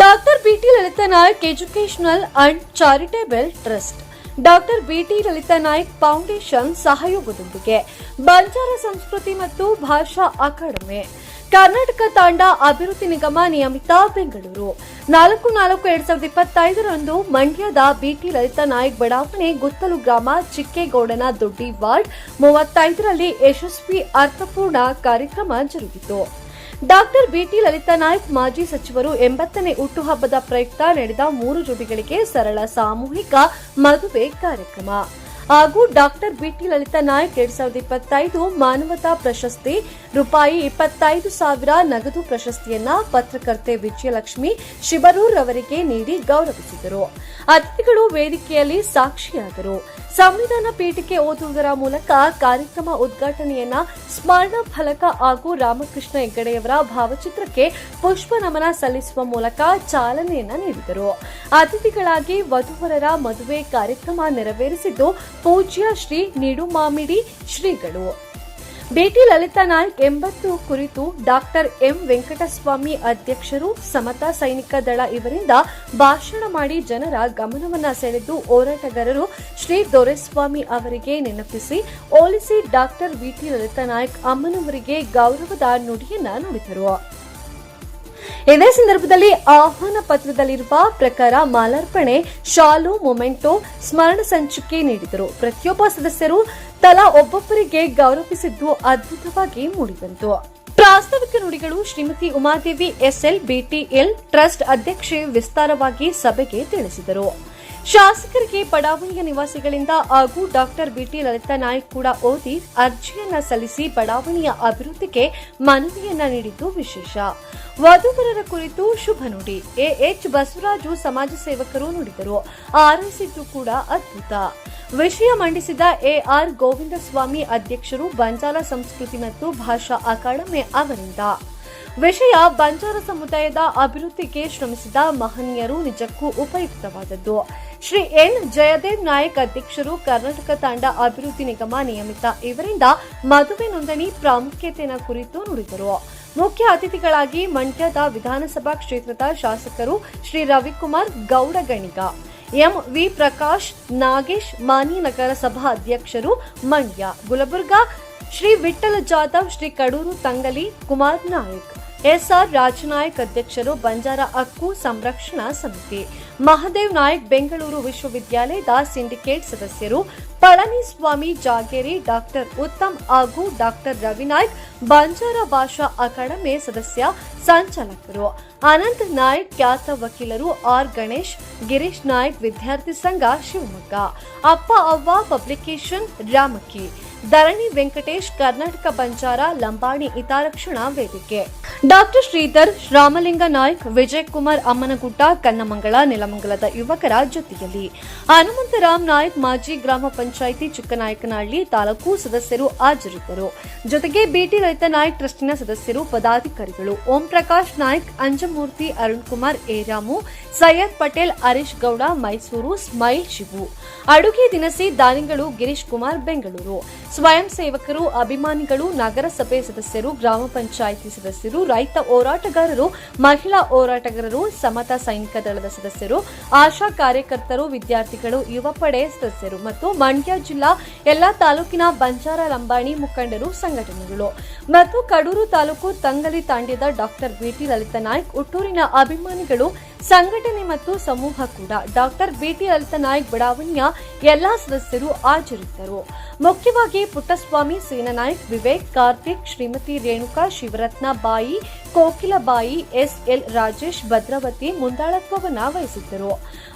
Doctor B T Lalitha Nayak educational and charitable trust doctor B T Lalitha Nayak foundation ಸಹಯೋಗದೊಂದಿಗೆ. ಬಂಜಾರ ಸಂಸ್ಕೃತಿ ಮತ್ತು ಭಾಷಾ academy. Karnataka ತಾಂಡ ಅಭಿವೃದ್ಧಿ ನಿಗಮ ನಿಯಮಿತ ಬೆಂಗಳೂರು. ನಾಲ್ಕು ನಾಲ್ಕು ಎರಡ್ ಸಾವಿರದ ಇಪ್ಪತ್ತೈದರಂದು ಮಂಡ್ಯದ ಬಿಟಿ ಲಲಿತಾ ನಾಯಕ್ ಬಡಾವಣೆ ಗುತ್ತಲು ಗ್ರಾಮ ಚಿಕ್ಕೇಗೌಡನ ದೊಡ್ಡಿ ವಾರ್ಡ್ ಮೂವತ್ತೈದರಲ್ಲಿ ಯಶಸ್ವಿ ಅರ್ಥಪೂರ್ಣ ಕಾರ್ಯಕ್ರಮ ಜರುಗಿತು. ಡಾಕ್ಟರ್ ಬಿಟಿ ಲಲಿತಾ ನಾಯಕ್ ಮಾಜಿ ಸಚಿವರು ಎಂಬತ್ತನೇ ಹುಟ್ಟುಹಬ್ಬದ ಪ್ರಯುಕ್ತ ನಡೆದ ಮೂರು ಜೋಡಿಗಳಿಗೆ ಸರಳ ಸಾಮೂಹಿಕ ಮದುವೆ ಕಾರ್ಯಕ್ರಮ. ಹಾಗೂ ಡಾಕ್ಟರ್ ಬಿಟಿ ಲಲಿತಾ ನಾಯಕ್ ಎರಡ್ ಸಾವಿರದ ಇಪ್ಪತ್ತೈದು ಮಾನವತಾ ಪ್ರಶಸ್ತಿ, ರೂಪಾಯಿ ಇಪ್ಪತ್ತೈದು ಸಾವಿರ ನಗದು ಪ್ರಶಸ್ತಿಯನ್ನ ಪತ್ರಕರ್ತೆ ವಿಜಯಲಕ್ಷ್ಮಿ ಶಿಬರೂರ್ ಅವರಿಗೆ ನೀಡಿ ಗೌರವಿಸಿದರು. ಅತಿಥಿಗಳು ವೇದಿಕೆಯಲ್ಲಿ ಸಾಕ್ಷಿಯಾದರು. ಸಂವಿಧಾನ ಪೀಠಕ್ಕೆ ಓದುವುದರ ಮೂಲಕ ಕಾರ್ಯಕ್ರಮ ಉದ್ಘಾಟನೆಯನ್ನ ಸ್ಮರಣ ಫಲಕ ಹಾಗೂ ರಾಮಕೃಷ್ಣ ಹೆಗ್ಗಡೆಯವರ ಭಾವಚಿತ್ರಕ್ಕೆ ಪುಷ್ಪ ನಮನ ಸಲ್ಲಿಸುವ ಮೂಲಕ ಚಾಲನೆಯನ್ನ ನೀಡಿದರು. ಅತಿಥಿಗಳಾಗಿ ವಧುವರರ ಮದುವೆ ಕಾರ್ಯಕ್ರಮ ನೆರವೇರಿಸಿದ್ದು ಪೂಜ್ಯ ಶ್ರೀ ನಿಡುಮಾಮಿಡಿ ಶ್ರೀಗಳು. ಭೇಟಿ ಲಲಿತಾ ನಾಯ್ಕ್ ಎಂಬತ್ತು ಕುರಿತು ಡಾಕ್ಟರ್ ಎಂ ವೆಂಕಟಸ್ವಾಮಿ ಅಧ್ಯಕ್ಷರು ಸಮತಾ ಸೈನಿಕ ದಳ ಇವರಿಂದ ಭಾಷಣ ಮಾಡಿ ಜನರ ಗಮನವನ್ನು ಸೆಳೆದು ಹೋರಾಟಗಾರರು ಶ್ರೀ ದೊರೆಸ್ವಾಮಿ ಅವರಿಗೆ ನೆನಪಿಸಿ ಓಲಿಸಿ doctor B T Lalitha Naik ಅಮ್ಮನವರಿಗೆ ಗೌರವದ ನುಡಿಯನ್ನ ನುಡಿದರು. ಇದೇ ಸಂದರ್ಭದಲ್ಲಿ ಆಹ್ವಾನ ಪತ್ರದಲ್ಲಿರುವ ಪ್ರಕಾರ ಮಾಲಾರ್ಪಣೆ, ಶಾಲು, ಮೊಮೆಂಟೊ, ಸ್ಮರಣ ಸಂಚಿಕೆ ನೀಡಿದರು. ಪ್ರತಿಯೊಬ್ಬ ಸದಸ್ಯರು ತಲಾ ಒಬ್ಬೊಬ್ಬರಿಗೆ ಗೌರವಿಸಿದ್ದು ಅದ್ಭುತವಾಗಿ ಮೂಡಿಬಂತು. ಪ್ರಾಸ್ತಾವಿಕ ನುಡಿಗಳು Shrimati Umadevi S L B T L trust ಅಧ್ಯಕ್ಷೆ ವಿಸ್ತಾರವಾಗಿ ಸಭೆಗೆ ತಿಳಿಸಿದರು. ಶಾಸಕರಿಗೆ ಬಡಾವಣೆಯ ನಿವಾಸಿಗಳಿಂದ ಹಾಗೂ ಡಾಕ್ಟರ್ ಬಿಟಿ ಲಲಿತಾ ನಾಯ್ಕ್ ಕೂಡ ಓದಿ ಅರ್ಜಿಯನ್ನ ಸಲ್ಲಿಸಿ ಬಡಾವಣೆಯ ಅಭಿವೃದ್ಧಿಗೆ ಮನವಿಯನ್ನ ನೀಡಿದ್ದು ವಿಶೇಷ. ವಧುವರರ ಕುರಿತು ಶುಭ ನುಡಿ. ಎಎಚ್ ಬಸವರಾಜು ಸಮಾಜ ಸೇವಕರು ನುಡಿದರು. ಆರಂಭಿಸಿದ್ದು ಕೂಡ ಅದ್ಭುತ. ವಿಷಯ ಮಂಡಿಸಿದ ಎಆರ್ ಗೋವಿಂದಸ್ವಾಮಿ ಅಧ್ಯಕ್ಷರು ಬಂಜಾಲ ಸಂಸ್ಕೃತಿ ಮತ್ತು ಭಾಷಾ ಅಕಾಡೆಮಿ ಅವರಿಂದ. ವಿಷಯ ಬಂಜಾರ ಸಮುದಾಯದ ಅಭಿವೃದ್ಧಿಗೆ ಶ್ರಮಿಸಿದ ಮಹನೀಯರು ನಿಜಕ್ಕೂ ಉಪಯುಕ್ತವಾದದ್ದು. ಶ್ರೀ ಎನ್. ಜಯದೇವ್ ನಾಯಕ್ ಅಧ್ಯಕ್ಷರು ಕರ್ನಾಟಕ ತಂಡ ಅಭಿವೃದ್ಧಿ ನಿಗಮ ನಿಯಮಿತ. ಇವರಿಂದ ಮದುವೆ ನೋಂದಣಿ ಪ್ರಾಮುಖ್ಯತೆಯ ಕುರಿತು ನುಡಿದರು. ಮುಖ್ಯ ಅತಿಥಿಗಳಾಗಿ ಮಂಡ್ಯದ ವಿಧಾನಸಭಾ ಕ್ಷೇತ್ರದ ಶಾಸಕರು ಶ್ರೀ ರವಿಕುಮಾರ್ ಗೌಡಗಣಿಗ. ಎಂ. ವಿ. ಪ್ರಕಾಶ್, ನಾಗೇಶ್ ಮಾನಿ ನಗರಸಭಾ ಅಧ್ಯಕ್ಷರು ಮಂಡ್ಯ. ಗುಲಬುರ್ಗಾ ಶ್ರೀ ವಿಠ್ಠಲ ಜಾಧವ್, ಶ್ರೀ ಕಡೂರು ತಂಗಲಿ ಕುಮಾರ್ ನಾಯಕ್. ಎಸ್ಆರ್ ರಾಜನಾಯಕ್ ಅಧ್ಯಕ್ಷರು ಬಂಜಾರ ಹಕ್ಕು ಸಂರಕ್ಷಣಾ ಸಮಿತಿ. ಮಹದೇವ್ ನಾಯಕ್ ಬೆಂಗಳೂರು ವಿಶ್ವವಿದ್ಯಾಲಯದ ಸಿಂಡಿಕೇಟ್ ಸದಸ್ಯರು. ಪಳನಿಸ್ವಾಮಿ ಜಾಗೇರಿ ಡಾಕ್ಟರ್ ಉತ್ತಮ್ ಹಾಗೂ ಡಾಕ್ಟರ್ ರವಿನಾಯ್ಕ್ ಬಂಜಾರ ಭಾಷಾ ಅಕಾಡೆಮಿ ಸದಸ್ಯ ಸಂಚಾಲಕರು. ಅನಂತ್ ನಾಯಕ್ ಖ್ಯಾತ ವಕೀಲರು ಆರ್ ಗಣೇಶ್, ಗಿರೀಶ್ ನಾಯಕ್ ವಿದ್ಯಾರ್ಥಿ ಸಂಘ ಶಿವಮೊಗ್ಗ. ಅಪ್ಪ ಅವ್ವ ಪಬ್ಲಿಕೇಶನ್ ರಾಮಕಿ ಧರಣಿ ವೆಂಕಟೇಶ್, ಕರ್ನಾಟಕ ಬಂಜಾರ, ಲಂಬಾಣಿ ಹಿತಾರಕ್ಷಣಾ ವೇದಿಕೆ. ಡಾಕ್ಟರ್ ಶ್ರೀಧರ್, ರಾಮಲಿಂಗ ನಾಯ್ಕ್ ವಿಜಯ್ ಕುಮಾರ್ ಅಮ್ಮನಗುಡ್ಡ ಕನ್ನಮಂಗಲ ನೆಲಮಂಗಲದ ಯುವಕರ ಜೊತೆಯಲ್ಲಿ. ಹನುಮಂತರಾಮ್ ನಾಯ್ಕ್, ಮಾಜಿ ಗ್ರಾಮ ಪಂಚಾಯಿತಿ ಚಿಕ್ಕನಾಯಕನಹಳ್ಳಿ ತಾಲೂಕು ಸದಸ್ಯರು ಹಾಜರಿದ್ದರು. ಜೊತೆಗೆ ಬಿಟಿ ರೈತ ನಾಯ್ಕ್ ಟ್ರಸ್ಟಿನ ಸದಸ್ಯರು, ಪದಾಧಿಕಾರಿಗಳು ಓಂ ಪ್ರಕಾಶ್ ನಾಯ್ಕ್, ಅಂಜಮೂರ್ತಿ ಅರುಣ್ ಕುಮಾರ್ ಏರಾಮು, ಸೈಯದ್ ಪಟೇಲ್, ಹರೀಶ್ ಗೌಡ, ಮೈಸೂರು, ಸ್ಮೈಲ್ ಶಿವು. ಅಡುಗೆ ದಿನಸಿ ದಾನಿಗಳು ಗಿರೀಶ್ ಕುಮಾರ್, ಬೆಂಗಳೂರು. ಸ್ವಯಂ ಸೇವಕರು, ಅಭಿಮಾನಿಗಳು, ನಗರಸಭೆ ಸದಸ್ಯರು, ಗ್ರಾಮ ಪಂಚಾಯಿತಿ ಸದಸ್ಯರು, ರೈತ ಹೋರಾಟಗಾರರು, ಮಹಿಳಾ ಹೋರಾಟಗಾರರು, ಸಮತಾ ಸೈನಿಕ ದಳದ ಸದಸ್ಯರು, ಆಶಾ ಕಾರ್ಯಕರ್ತರು, ವಿದ್ಯಾರ್ಥಿಗಳು ಯುವ ಪಡೆ ಸದಸ್ಯರು ಮತ್ತು ಮಂಡ್ಯ ಜಿಲ್ಲಾ ಎಲ್ಲಾ ತಾಲೂಕಿನ ಬಂಜಾರ ಲಂಬಾಣಿ ಮುಖಂಡರು ಸಂಘಟನೆಗಳು. ಮತ್ತು Kadur taluk Tangali ತಾಂಡ್ಯದ doctor B T Lalitha Naik, ಹುಟ್ಟೂರಿನ ಅಭಿಮಾನಿಗಳು ಸಂಘಟನೆ ಮತ್ತು ಸಮೂಹ ಕೂಡ ಡಾಕ್ಟರ್ ಬಿಟಿ ಅಲ್ತನಾಯಕ್ ನಾಯ್ಕ್ ಬಡಾವಣೆಯ ಎಲ್ಲಾ ಸದಸ್ಯರು ಹಾಜರಿದ್ದರು. ಮುಖ್ಯವಾಗಿ ಪುಟ್ಟಸ್ವಾಮಿ ಸೇನಾನಾಯಕ್ ವಿವೇಕ್, ಕಾರ್ತಿಕ್, ಶ್ರೀಮತಿ ರೇಣುಕಾ, ಶಿವರತ್ನ ಬಾಯಿ ಕೋಕಿಲಬಾಯಿ ಎಸ್ಎಲ್ ರಾಜೇಶ್, ಭದ್ರಾವತಿ ಮುಂದಾಳತ್ವವನ್ನು ವಹಿಸಿದ್ದರು.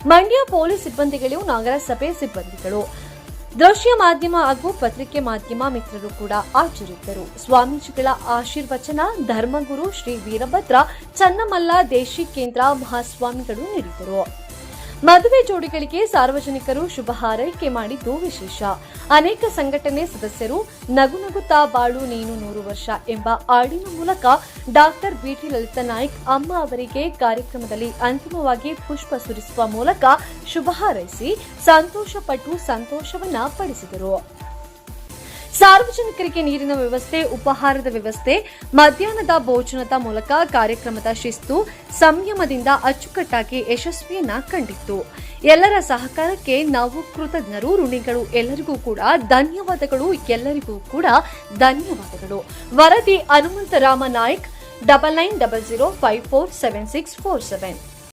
ಮಂಡ್ಯ ಪೊಲೀಸ್ ಸಿಬ್ಬಂದಿಗಳು, ನಗರಸಭೆ ಸಿಬ್ಬಂದಿಗಳು. ದೃಶ್ಯ ಮಾಧ್ಯಮ ಹಾಗೂ ಪತ್ರಿಕೆ ಮಾಧ್ಯಮ ಮಿತ್ರರು ಕೂಡ ಹಾಜರಿದ್ದರು ಸ್ವಾಮೀಜಿಗಳ ಆಶೀರ್ವಚನ, ಧರ್ಮಗುರು ಶ್ರೀ ವೀರಭದ್ರ, ಚನ್ನಮಲ್ಲ ದೇಶಿ ಕೇಂದ್ರ ಮಹಾಸ್ವಾಮಿಗಳು ನೀಡಿದರು. ಮದುವೆ ಜೋಡಿಗಳಿಗೆ ಸಾರ್ವಜನಿಕರು ಶುಭ ಹಾರೈಕೆ ಮಾಡಿದ್ದು ವಿಶೇಷ. ಅನೇಕ ಸಂಘಟನೆ ಸದಸ್ಯರು ನಗು ನಗುತ್ತಾ ಬಾಳು ನೀನು ನೂರು ವರ್ಷ ಎಂಬ ಹಾಡಿನ ಮೂಲಕ ಡಾಕ್ಟರ್ ಬಿಟಿ ಲಲಿತಾ ನಾಯ್ಕ್ ಅಮ್ಮ ಅವರಿಗೆ ಕಾರ್ಯಕ್ರಮದಲ್ಲಿ ಅಂತಿಮವಾಗಿ ಪುಷ್ಪ ಸುರಿಸುವ ಮೂಲಕ ಶುಭ ಹಾರೈಸಿ ಸಂತೋಷಪಟ್ಟು ಸಂತೋಷವನ್ನ ಪಡಿಸಿದರು. ಸಾರ್ವಜನಿಕರಿಗೆ ನೀರಿನ ವ್ಯವಸ್ಥೆ, ಉಪಹಾರದ ವ್ಯವಸ್ಥೆ, ಮಧ್ಯಾಹ್ನದ ಭೋಜನದ ಮೂಲಕ ಕಾರ್ಯಕ್ರಮದ ಶಿಸ್ತು ಸಂಯಮದಿಂದ ಅಚ್ಚುಕಟ್ಟಾಗಿ ಯಶಸ್ವಿಯನ್ನ ಕಂಡಿತ್ತು. ಎಲ್ಲರ ಸಹಕಾರಕ್ಕೆ ನಾವು ಕೃತಜ್ಞರು, ಋಣಿಗಳು ಎಲ್ಲರಿಗೂ ಕೂಡ ಧನ್ಯವಾದಗಳು, ಎಲ್ಲರಿಗೂ ಕೂಡ ಧನ್ಯವಾದಗಳು. ವರದಿ Hanumantharama Naik, double nine double zero five four seven six four seven.